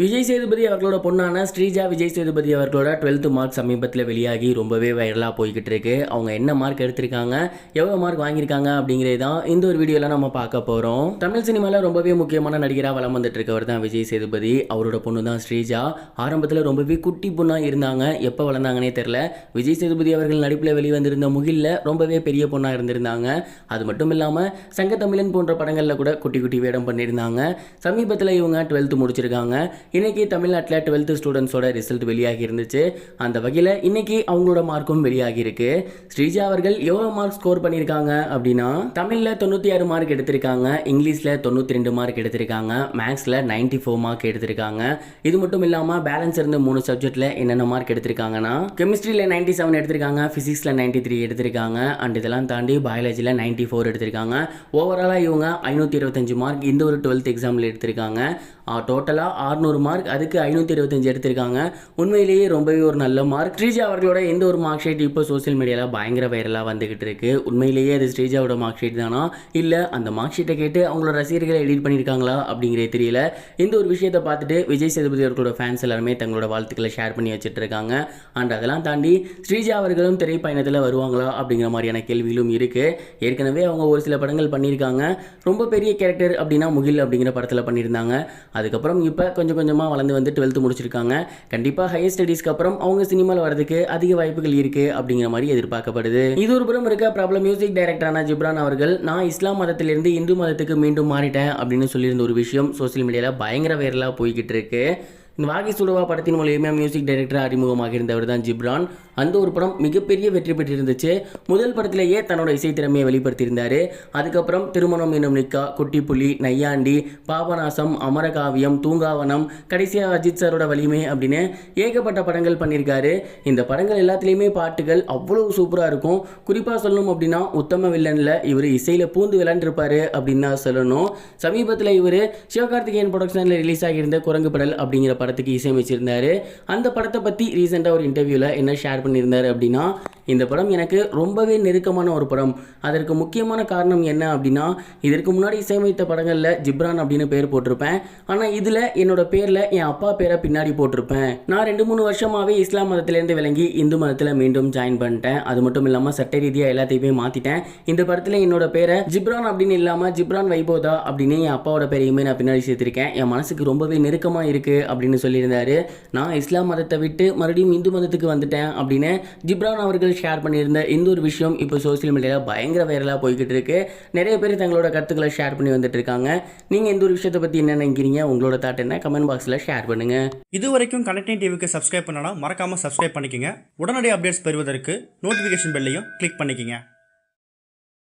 விஜய் சேதுபதி அவர்களோட பொண்ணான ஸ்ரீஜா விஜய் சேதுபதி அவர்களோட டுவெல்த் மார்க் சமீபத்தில் வெளியாகி ரொம்பவே வைரலாக போய்கிட்டு இருக்கு. அவங்க என்ன மார்க் எடுத்திருக்காங்க எவ்வளோ மார்க் வாங்கியிருக்காங்க அப்படிங்கிறது தான் இந்த ஒரு வீடியோவில் நம்ம பார்க்க போகிறோம் தமிழ் சினிமாவில் ரொம்பவே முக்கியமான நடிகராக வளம் வந்துட்டு இருக்கவர் தான் விஜய் சேதுபதி. அவரோட பொண்ணு தான் ஸ்ரீஜா. ஆரம்பத்தில் ரொம்பவே குட்டி பொண்ணாக இருந்தாங்க. எப்போ வளர்ந்தாங்கன்னே தெரில விஜய் சேதுபதி அவர்கள் நடிப்பில் வெளிவந்திருந்த முகிலில் ரொம்பவே பெரிய பொண்ணாக இருந்திருந்தாங்க. அது மட்டும் இல்லாமல் சங்கத்தமிழன் போன்ற படங்களில் கூட குட்டி குட்டி வேடம் பண்ணியிருந்தாங்க. சமீபத்தில் இவங்க டுவெல்த்து முடிச்சிருக்காங்க. இன்றைக்கி தமிழ்நாட்டில் டுவெல்த்து ஸ்டூடெண்ட்ஸோட ரிசல்ட் வெளியாகி இருந்துச்சு. அந்த வகையில் இன்றைக்கி அவங்களோட மார்க்கும் வெளியாகி இருக்கு. ஸ்ரீஜா அவர்கள் எவ்வளோ மார்க் ஸ்கோர் பண்ணியிருக்காங்க அப்படின்னா தமிழில் தொண்ணூற்றி ஆறு மார்க் எடுத்திருக்காங்க இங்கிலீஷில் தொண்ணூற்றி ரெண்டு மார்க் எடுத்திருக்காங்க மேக்ஸில் நைன்டி ஃபோர் மார்க் எடுத்திருக்காங்க. இது மட்டும் இல்லாமல் பேலன்ஸ் இருந்த மூணு சப்ஜெக்ட்டில் என்னென்ன மார்க் எடுத்திருக்காங்கன்னா கெமிஸ்ட்ரியில் நைன்டி செவன் எடுத்திருக்காங்க ஃபிசிக்ஸில் நைன்டி த்ரீ எடுத்திருக்காங்க அண்ட் இதெல்லாம் தாண்டி பயாலஜியில் நைன்டி ஃபோர் எடுத்திருக்காங்க. ஓவராலாக இவங்க ஐநூற்றி இருபத்தஞ்சு மார்க் இந்த ஒரு டுவெல்த் எக்ஸாமில் எடுத்திருக்காங்க. டோட்டலாக ஆறுநூறு மார்க் அதுக்கு ஐநூற்றி இருபத்தஞ்சு எடுத்திருக்காங்க. உண்மையிலேயே ரொம்பவே ஒரு நல்ல மார்க் ஸ்ரீஜா அவர்களோட எந்த ஒரு மார்க் ஷீட் இப்போ சோஷியல் மீடியாவில் பயங்கர வைரலாக வந்துகிட்டு இருக்கு? உண்மையிலேயே அது ஸ்ரீஜாவோட மார்க் ஷீட் தானா? இல்லை அந்த மார்க் ஷீட்டை கேட்டு அவங்களோட ரசிகர்களை எடிட் பண்ணியிருக்காங்களா அப்படிங்கிறது தெரியல. இந்த ஒரு விஷயத்தை பார்த்துட்டு விஜய் சேதுபதி அவர்களோட ஃபேன்ஸ் எல்லாருமே தங்களோட வாழ்த்துக்களை ஷேர் பண்ணி வச்சுட்டு இருக்காங்க. அண்ட் அதெல்லாம் தாண்டி ஸ்ரீஜா அவர்களும் திரைப்பயணத்தில் வருவாங்களா? அப்படிங்கிற மாதிரியான கேள்விகளும் இருக்குது ஏற்கனவே அவங்க ஒரு சில படங்கள் பண்ணியிருக்காங்க ரொம்ப பெரிய கேரக்டர் அப்படின்னா முகில் அப்படிங்கிற படத்தில் பண்ணியிருந்தாங்க அதுக்கப்புறம் இப்போ கொஞ்சம் கொஞ்சமாக வளர்ந்து வந்து டுவெல்த்து முடிச்சிருக்காங்க. கண்டிப்பாக ஹையர் ஸ்டடீஸ்க்கு அப்புறம் அவங்க சினிமாவில் வரதுக்கு அதிக வாய்ப்புகள் இருக்குது அப்படிங்கிற மாதிரி எதிர்பார்க்கப்படுது. இது ஒரு புறம் இருக்க ப்ராப்ளம் மியூசிக் டைரக்டரான ஜிப்ரான் அவர்கள் நான் இஸ்லாம் மதத்திலிருந்து இந்து மதத்துக்கு மீண்டும் மாறிட்டேன் அப்படின்னு சொல்லியிருந்த ஒரு விஷயம் சோஷியல் மீடியாவில் பயங்கர வைரலாக போய்கிட்டு இருக்கு. இந்த வாகி சுடுவா படத்தின் மூலியமாக மியூசிக் டைரக்டர் அறிமுகமாக இருந்தவர் தான் ஜிப்ரான். அந்த ஒரு படம் மிகப்பெரிய வெற்றி பெற்றிருந்துச்சு. முதல் படத்திலேயே தன்னோட இசை திறமையை வெளிப்படுத்தியிருந்தார். அதுக்கப்புறம் திருமணம் என்னும் நிக்கா குட்டிப்புலி நையாண்டி பாபநாசம் அமரகாவியம் தூங்காவனம் கடைசியாக அஜித் சாரோட வலிமை அப்படின்னு ஏகப்பட்ட படங்கள் பண்ணியிருக்காரு. இந்த படங்கள் எல்லாத்துலேயுமே பாட்டுகள் அவ்வளோ சூப்பராக இருக்கும். குறிப்பாக சொல்லணும் அப்படின்னா உத்தம வில்லனில் இவர் இசையில் பூந்து விளாண்டுருப்பார் அப்படின்னு தான் சொல்லணும். சமீபத்தில் இவர் சிவகார்த்திகேயன் ப்ரொடக்ஷனில் ரிலீஸ் ஆகியிருந்த குரங்கு படல் அப்படிங்கிற படத்துக்கு இசையமைச்சிருந்தார். அந்த படத்தை பற்றி ரீசெண்டாக ஒரு இன்டர்வியூவில் என்ன ஷேர் பண்ணியிருந்தார் அப்படின்னா இந்த படம் எனக்கு ரொம்பவே நெருக்கமான ஒரு படம். அதற்கு முக்கியமான காரணம் என்ன அப்படின்னா இதற்கு முன்னாடி இசையமைத்த படங்களில் ஜிப்ரான் அப்படின்னு பேர் போட்டிருப்பேன். ஆனால் இதில் என்னோட பேரில் என் அப்பா பேரை பின்னாடி போட்டிருப்பேன். நான் ரெண்டு மூணு வருஷமாகவே இஸ்லாம் மதத்திலேருந்து விளங்கி இந்து மதத்தில் மீண்டும் ஜாயின் பண்ணிட்டேன். அது மட்டும் இல்லாமல் சட்ட ரீதியாக எல்லாத்தையுமே மாற்றிட்டேன் இந்த படத்தில் என்னோட பேரை ஜிப்ரான் அப்படின்னு இல்லாமல் ஜிப்ரான் வைபோதா அப்படின்னு என் அப்பாவோட பேரையுமே நான் பின்னாடி சேர்த்திருக்கேன். என் மனசுக்கு ரொம்பவே நெருக்கமாக இருக்குது அப்படின்னு சொல்லியிருந்தாரு. நான் இஸ்லாம் மதத்தை விட்டு மறுபடியும் இந்து மதத்துக்கு வந்துட்டேன் அப்படின்னு ஜிப்ரான் அவர்கள் ஷேர் பண்ணியிருந்த இந்த ஒரு விஷயம் இப்போ சோசியல் மீடியாவில் பயங்கர வைரலாக போய்கிட்டு இருக்கு. நிறைய பேர் தங்களோட கருத்துக்களை ஷேர் பண்ணி வந்துட்டு இருக்காங்க. நீங்கள் இந்த ஒரு விஷயத்தை பற்றி என்ன நினைக்கிறீங்க? உங்களோட தாட் என்ன? கமெண்ட் பாக்ஸில் ஷேர் பண்ணுங்க. இது வரைக்கும் கனெக்டிங் டிவிக்கு சப்ஸ்கிரைப் பண்ணனா மறக்காமல் சப்ஸ்கிரைப் பண்ணிக்கங்க. உடனடி அப்டேட்ஸ் பெறுவதற்கு நோட்டிஃபிகேஷன் பெல்லையும் கிளிக் பண்ணிக்கங்க.